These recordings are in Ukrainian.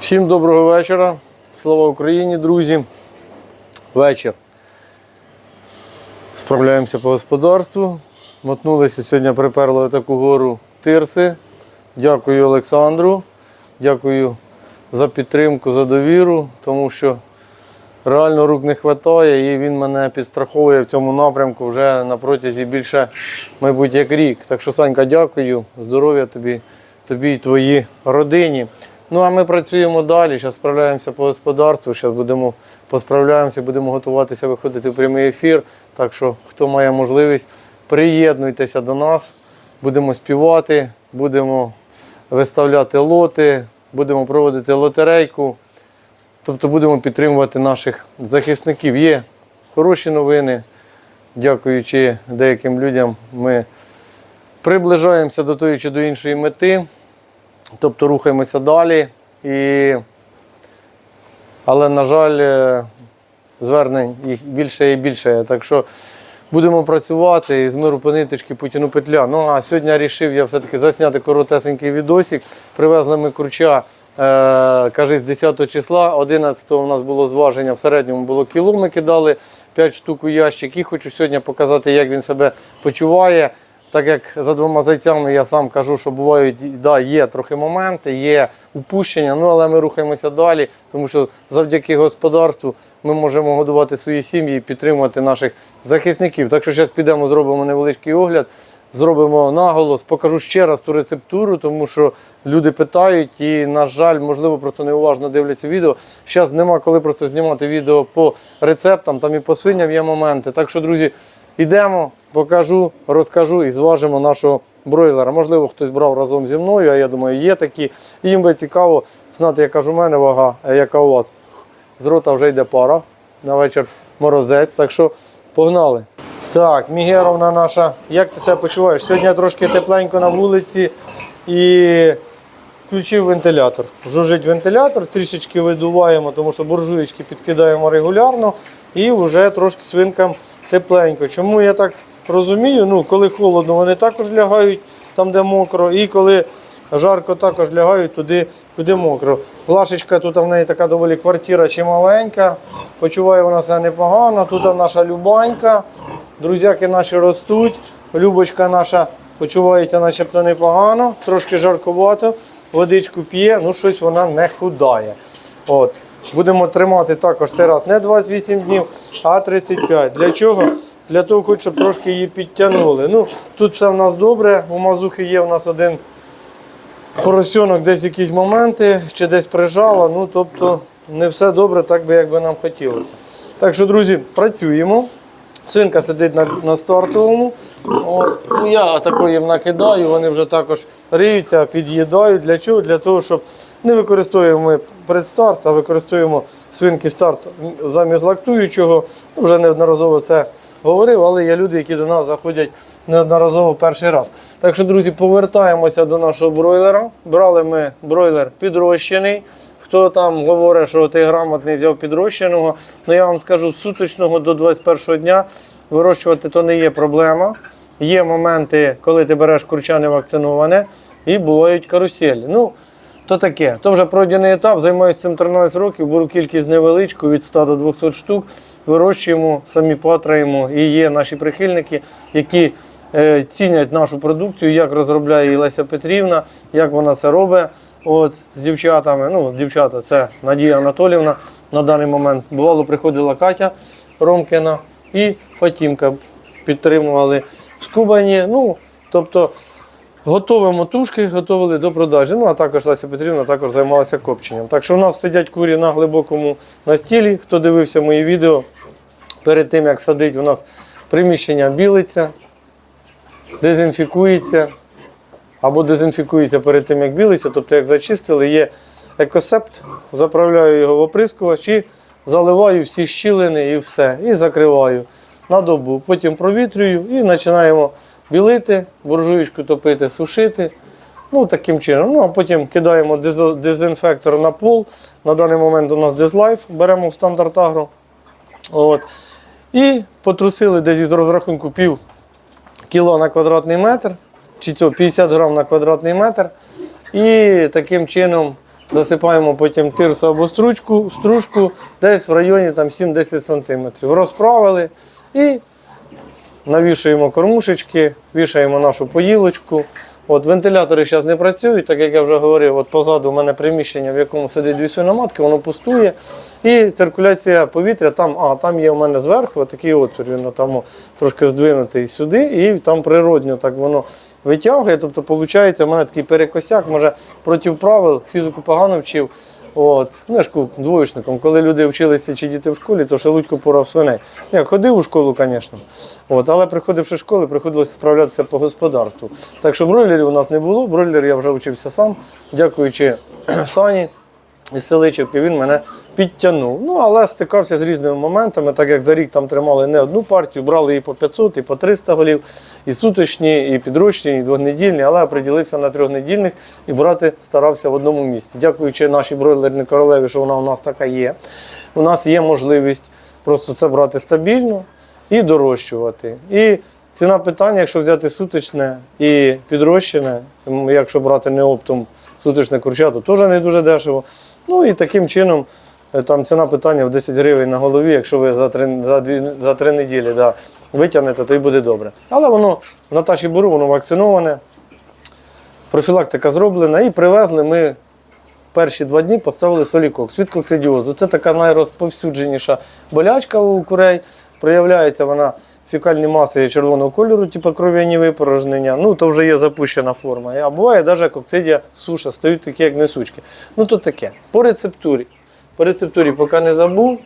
Всім доброго вечора. Слава Україні, друзі. Вечір. Справляємося по господарству. Мотнулися сьогодні, приперли таку гору тирси. Дякую Олександру. Дякую за підтримку, за довіру, тому що реально рук не вистачає і він мене підстраховує в цьому напрямку вже на протязі більше, мабуть, як рік. Так що, Санька, дякую, здоров'я тобі, тобі і твоїй родині. Ну а ми працюємо далі. Зараз справляємося по господарству. Зараз будемо посправляємося, будемо готуватися виходити в прямий ефір. Так що, хто має можливість, приєднуйтеся до нас, будемо співати, будемо виставляти лоти, будемо проводити лотерейку. Тобто будемо підтримувати наших захисників. Є хороші новини. Дякуючи деяким людям, ми приближаємося до тої чи до іншої мети. Тобто рухаємося далі. І... Але, на жаль, е, звернень їх більше і більше. Так що будемо працювати і з миру по ниточки Путіну петля. Ну а сьогодні вирішив я все-таки засняти коротесенький відосик. Привезли ми е, каже, з 10 числа, 11 у нас було зваження, в середньому було кіло, ми кидали 5 штук у ящик. І хочу сьогодні показати, як він себе почуває. Так як за двома зайцями я сам кажу, що бувають, да, є трохи моменти, є упущення, ну але ми рухаємося далі, тому що завдяки господарству ми можемо годувати свої сім'ї і підтримувати наших захисників. Так що зараз підемо, зробимо невеличкий огляд, зробимо наголос, покажу ще раз ту рецептуру, тому що люди питають і, на жаль, можливо, просто неуважно дивляться відео. Зараз нема коли просто знімати відео по рецептам, там і по свиням є моменти. Так що, друзі, йдемо, покажу, розкажу і зважимо нашого бройлера. Можливо, хтось брав разом зі мною, а я думаю, є такі. Їм би цікаво знати, яка ж у мене вага, а яка у вас. З рота вже йде пара. На вечір морозець. Так що погнали. Так, Мігеровна наша, як ти себе почуваєш? Сьогодні трошки тепленько на вулиці і включив вентилятор. Жужить вентилятор, трішечки видуваємо, тому що буржуєчки підкидаємо регулярно і вже трошки свинкам тепленько. Чому я так розумію? Ну, коли холодно, вони також лягають там, де мокро, і коли жарко, також лягають туди, куди мокро. Лашечка тут в неї така доволі квартира чи маленька. Почуває вона себе непогано. Тут наша Любанька. Друзяки наші ростуть. Любочка наша почувається начебто непогано, трошки жаркувато, водичку п'є, ну щось вона не худає. От. Будемо тримати також цей раз не 28 днів, а 35. Для чого? Для того, хоч, щоб трошки її підтягнули. Ну, Тут все в нас добре, у мазухи є у нас один поросенок, десь якісь моменти, чи десь прижало. Ну, тобто не все добре, так би як би нам хотілося. Так що, друзі, працюємо. Свинка сидить на, на стартовому. От. Ну, я тако їм накидаю, вони вже також риються, під'їдають. Для чого? Для того, щоб не використовуємо ми предстарт, а використовуємо свинки старт замість лактуючого. Ну, Вже неодноразово це говорив, але є люди, які до нас заходять неодноразово перший раз. Так що, друзі, повертаємося до нашого бройлера. Брали ми бройлер підрощений. Хто там говорить, що ти грамотний взяв підрощеного, ну я вам скажу, з суточного до 21 дня вирощувати то не є проблема. Є моменти, коли ти береш курча не вакциноване, і бувають каруселі. Ну, то таке. То вже пройдений етап, займаюся цим 13 років, беру кількість невеличку, від 100 до 200 штук, вирощуємо, самі патраємо. І є наші прихильники, які е, цінять нашу продукцію, як розробляє її Леся Петрівна, як вона це робить. От, з дівчатами, ну, дівчата, це Надія Анатолівна на даний момент. Бувало, приходила Катя Ромкіна і Фатімка підтримували в Скубані. Ну, тобто готовимо тушки, готували до продажі. Ну, а також Леся Петрівна також займалася копченням. Так що в нас сидять курі на глибокому настілі. Хто дивився мої відео, перед тим як садить, у нас приміщення білиться, дезінфікується або дезінфікується перед тим, як білиться. Тобто, як зачистили, є екосепт, заправляю його в оприскувач і заливаю всі щілини і все. І закриваю на добу. Потім провітрюю і починаємо білити, буржуєчку топити, сушити. Ну, таким чином. Ну, а потім кидаємо дезінфектор на пол. На даний момент у нас Дезлайф, беремо в стандарт агро. От. І потрусили десь із розрахунку пів кіло на квадратний метр, чи цього 50 грам на квадратний метр. І таким чином засипаємо потім тирсу або стручку, стружку десь в районі там, 7-10 см. Розправили і навішуємо кормушечки, вішаємо нашу поїлочку. От Вентилятори зараз не працюють, так як я вже говорив, от позаду у мене приміщення, в якому сидить дві свиноматки, воно пустує. І циркуляція повітря там, а там є у мене зверху такий отвір, він там трошки здвинутий сюди, і там природньо так воно витягує. Тобто, виходить, у мене такий перекосяк, може проти правил, фізику погано вчив. От, ну, я двоєчником, коли люди вчилися чи діти в школі, то шелудько порав свиней. Я ходив у школу, звісно. От, але приходивши з школи, приходилося справлятися по господарству. Так що бройлерів у нас не було. Бройлер я вже вчився сам, дякуючи Сані із Селичівки, він мене підтягнув. Ну, але стикався з різними моментами, так як за рік там тримали не одну партію, брали і по 500, і по 300 голів, і суточні, і підручні, і двохнедільні, але приділився на трьохнедільних і брати старався в одному місці. Дякуючи нашій бройлерній королеві, що вона у нас така є. У нас є можливість просто це брати стабільно і дорощувати. І ціна питання, якщо взяти суточне і підрощене, якщо брати не оптом суточне курча, то теж не дуже дешево. Ну і таким чином там ціна питання в 10 гривень на голові, якщо ви за три, за дві, за три неділі да, витягнете, то й буде добре. Але воно в Наташі Буру, воно вакциноване, профілактика зроблена і привезли ми перші два дні поставили солікок, від коксидіозу. Це така найрозповсюдженіша болячка у курей. Проявляється вона фікальні маси червоного кольору, типу кров'яні випорожнення. Ну, то вже є запущена форма. А буває навіть коксидія суша, стають такі, як несучки. Ну, то таке. По рецептурі. По рецептурі поки не забув.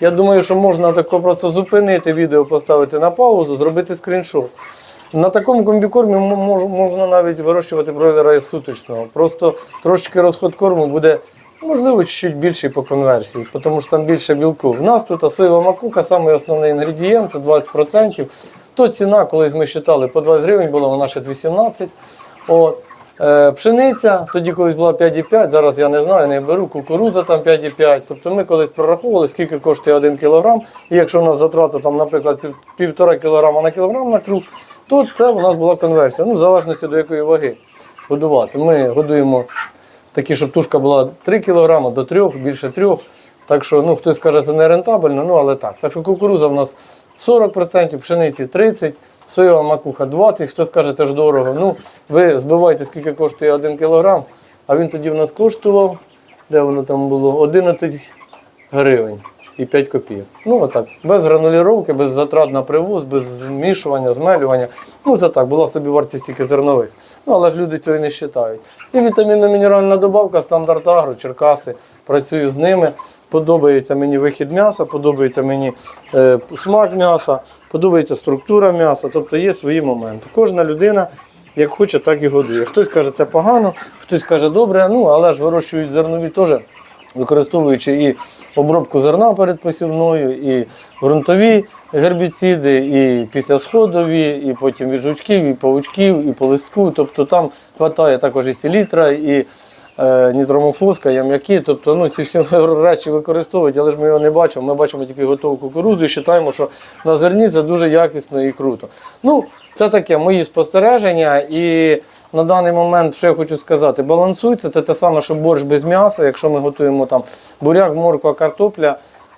Я думаю, що можна тако просто зупинити відео, поставити на паузу, зробити скріншот. На такому комбікормі мож- можна навіть вирощувати бройлера із суточного. Просто трошечки розход корму буде, можливо, чуть більший по конверсії, тому що там більше білку. В нас тут соєва макуха, самий основний інгредієнт 20%. То ціна, колись ми вважали, по 20 гривень була, вона ще 18. От. Е, Пшениця, тоді колись була 5,5, зараз я не знаю, не беру, кукурудза там 5,5. Тобто ми колись прораховували, скільки коштує 1 кілограм. І якщо у нас затрата, там, наприклад, пів- півтора кілограма на кілограм на круг, то це у нас була конверсія. Ну, в залежності до якої ваги годувати. Ми годуємо такі, щоб тушка була 3 кілограми до 3, більше 3. Так що, ну, хтось скаже, це не рентабельно, ну але так. Так що кукуруза в нас 40%, пшениці 30%, соєва макуха 20%, хто скаже, це ж дорого. Ну, ви збивайте, скільки коштує 1 кілограм, а він тоді в нас коштував, де воно там було, 11 гривень і 5 копійок. Ну, отак, без грануліровки, без затрат на привоз, без змішування, змелювання. Ну, це так, була собі вартість тільки зернових. Ну, але ж люди цього і не вважають. І вітамінно-мінеральна добавка, стандарт агро, Черкаси. Працюю з ними. Подобається мені вихід м'яса, подобається мені е, смак м'яса, подобається структура м'яса, тобто є свої моменти. Кожна людина як хоче, так і годує. Хтось каже, це погано, хтось каже, добре, ну але ж вирощують зернові теж використовуючи і обробку зерна перед посівною, і ґрунтові гербіциди, і післясходові, і потім від жучків, і павучків, і по листку. Тобто там вистачає також і селітра, і нітромофоска, ям'яки. Тобто ну, ці всі речі використовують, але ж ми його не бачимо. Ми бачимо тільки готову кукурудзу і вважаємо, що на зерні це дуже якісно і круто. Ну, це таке мої спостереження. І на даний момент, що я хочу сказати, балансується. Це те саме, що борщ без м'яса. Якщо ми готуємо там буряк, морква, картопля,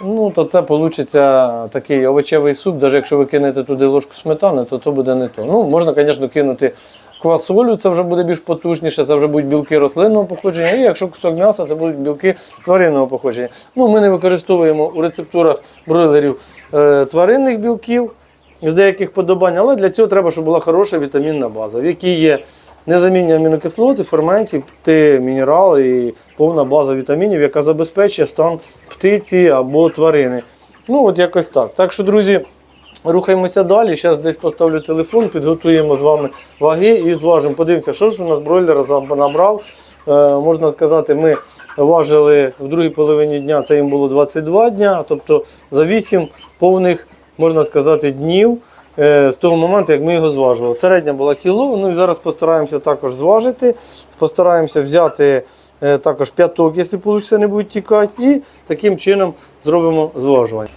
ну то це вийде такий овочевий суп. Навіть якщо ви кинете туди ложку сметани, то то буде не то. Ну, можна, звісно, кинути квасолю, це вже буде більш потужніше, це вже будуть білки рослинного походження. І якщо кусок м'яса, це будуть білки тваринного походження. Ну, ми не використовуємо у рецептурах бройлерів е, тваринних білків з деяких подобань, але для цього треба, щоб була хороша вітамінна база, в якій є незамінні амінокислоти, ферменти, ти, мінерали і повна база вітамінів, яка забезпечує стан птиці або тварини. Ну, от якось так. Так що, друзі. Рухаємося далі. Зараз десь поставлю телефон, підготуємо з вами ваги і зважимо. Подивимося, що ж у нас бройлер набрав. Е, можна сказати, ми важили в другій половині дня, це їм було 22 дня, тобто за 8 повних, можна сказати, днів е, з того моменту, як ми його зважували. Середня була кіло, ну і зараз постараємося також зважити, постараємося взяти е, також п'яток, якщо вийде, не будуть тікати, і таким чином зробимо зважування.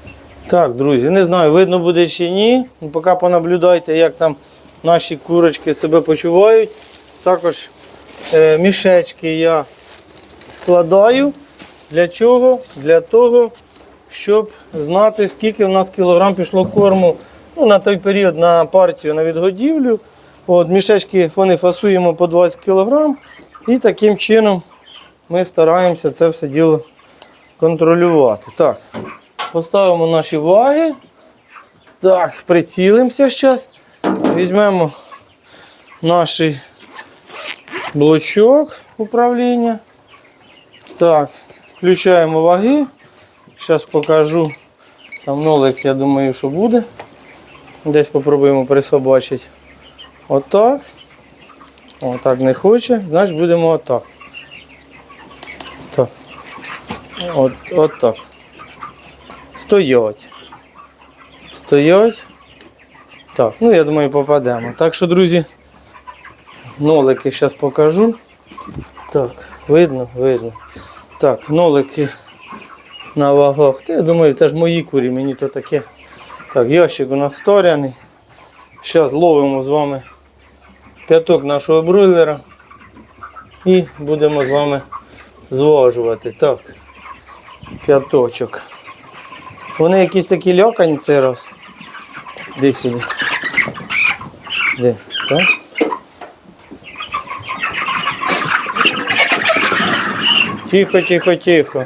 Так, друзі, не знаю, видно буде чи ні. Ну, Поки понаблюдайте, як там наші курочки себе почувають. Також е, мішечки я складаю. Для чого? Для того, щоб знати, скільки в нас кілограм пішло корму ну, на той період на партію на відгодівлю. От, мішечки вони фасуємо по 20 кілограм. І таким чином ми стараємося це все діло контролювати. Так, поставимо наші ваги. Так, прицілимося зараз. Візьмемо наш блочок управління. Так, включаємо ваги. Зараз покажу. Там нолик, я думаю, що буде. Десь спробуємо присобачити. Отак. Отак не хоче, значить будемо отак. Так. От, от так. Стоять. Стоять. Так, ну я думаю, попадемо. Так що, друзі, нолики зараз покажу. Так, видно, видно. Так, нолики на вагах. Та я думаю, це ж мої курі, мені то таке. Так, ящик у нас сторяний. Зараз ловимо з вами п'яток нашого бройлера і будемо з вами зважувати. Так, п'яточок. Вони якісь такі льокані цей раз. Де сюди? Де? Так? Тихо, тихо, тихо.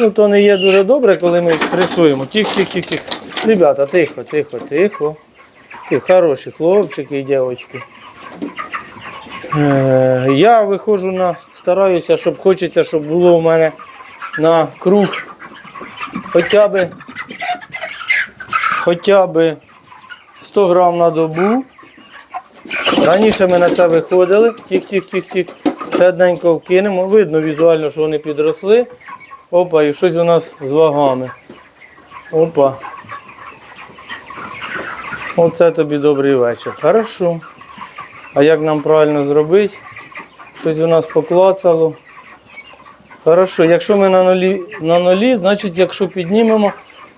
Ну, то не є дуже добре, коли ми стресуємо. Тихо, тихо, тихо, тихо. Ребята, тихо, тихо, тихо. Ти хороші хлопчики і дівчатки. Е, Я виходжу на, стараюся, щоб хочеться, щоб було у мене на круг хоча б, хоча б 100 грам на добу. Раніше ми на це виходили, тих-тих-тих-тих, ще одненько вкинемо. Видно візуально, що вони підросли. Опа, і щось у нас з вагами. Опа. Оце тобі добрий вечір. Хорошо. А як нам правильно зробити? Щось у нас поклацало. Хорошо, якщо ми на нулі, на нулі, значить якщо піднімемо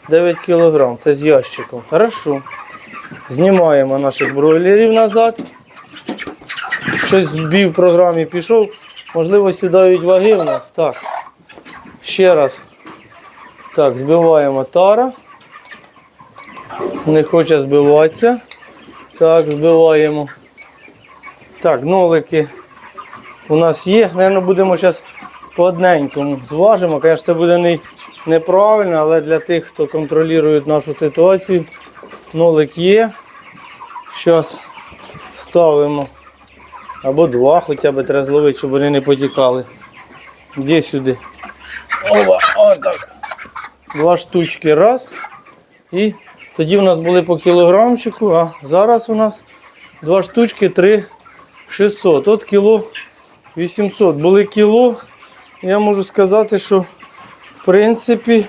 9 кг, це з ящиком. Хорошо. Знімаємо наших бройлерів назад. Щось збій в програмі пішов. Можливо, сідають ваги в нас. Так. Ще раз. Так, збиваємо тара. Не хоче збиватися. Так, збиваємо. Так, нолики у нас є. Наверно, будемо зараз по одненькому зважимо. Звісно, це буде не, неправильно, але для тих, хто контролює нашу ситуацію, нолик є. Зараз ставимо. Або два хоча б треба зловити, щоб вони не потікали. Де сюди? Ова, отак. Два штучки раз. І тоді в нас були по кілограмчику, а зараз у нас два штучки 3 600. От кіло 800. Були кіло. Я можу сказати, що принципі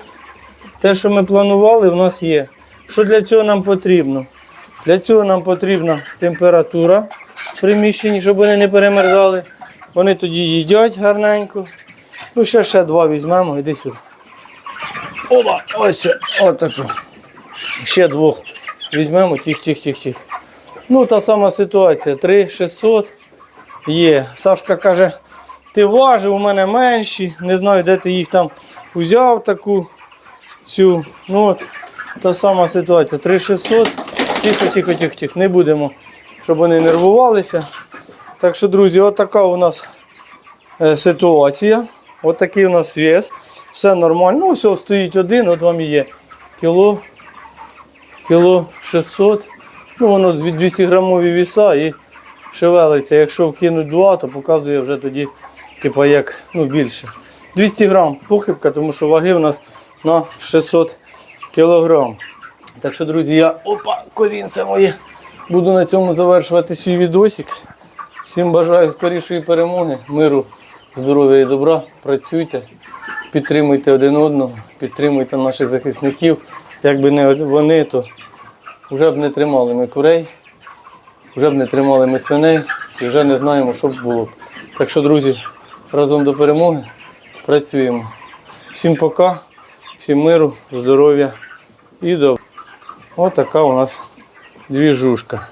те, що ми планували, в нас є. Що для цього нам потрібно? Для цього нам потрібна температура в приміщенні, щоб вони не перемерзали. Вони тоді їдять гарненько. Ну, ще ще два візьмемо, іди сюди. Оба, ось, отако. Ще двох візьмемо, тих, тих, тих, тих. Ну, та сама ситуація. 3 600 є. Сашка каже, ти важив, у мене менші. Не знаю, де ти їх там взяв таку цю. Ну от, та сама ситуація. 3 600. Тихо, тихо, тихо, тихо. Не будемо, щоб вони нервувалися. Так що, друзі, отака у нас е, ситуація. Отакий у нас вес. Все нормально. Ну, все, стоїть один, от вам є. Кіло, кіло 600. Ну, воно від 200 грамові віса і шевелиться. Якщо вкинуть два, то показує вже тоді, типа, як ну, більше. 200 грам похибка, тому що ваги у нас на 600 кілограм. Так що, друзі, я опа, колінце моє. Буду на цьому завершувати свій відосик. Всім бажаю скорішої перемоги, миру, здоров'я і добра. Працюйте, підтримуйте один одного, підтримуйте наших захисників. Якби не вони, то вже б не тримали ми курей, вже б не тримали ми свиней і вже не знаємо, що б було. б. Так що, друзі, разом до перемоги працюємо. Всім пока, всім миру, здоров'я і добра. Отака у нас двіжушка.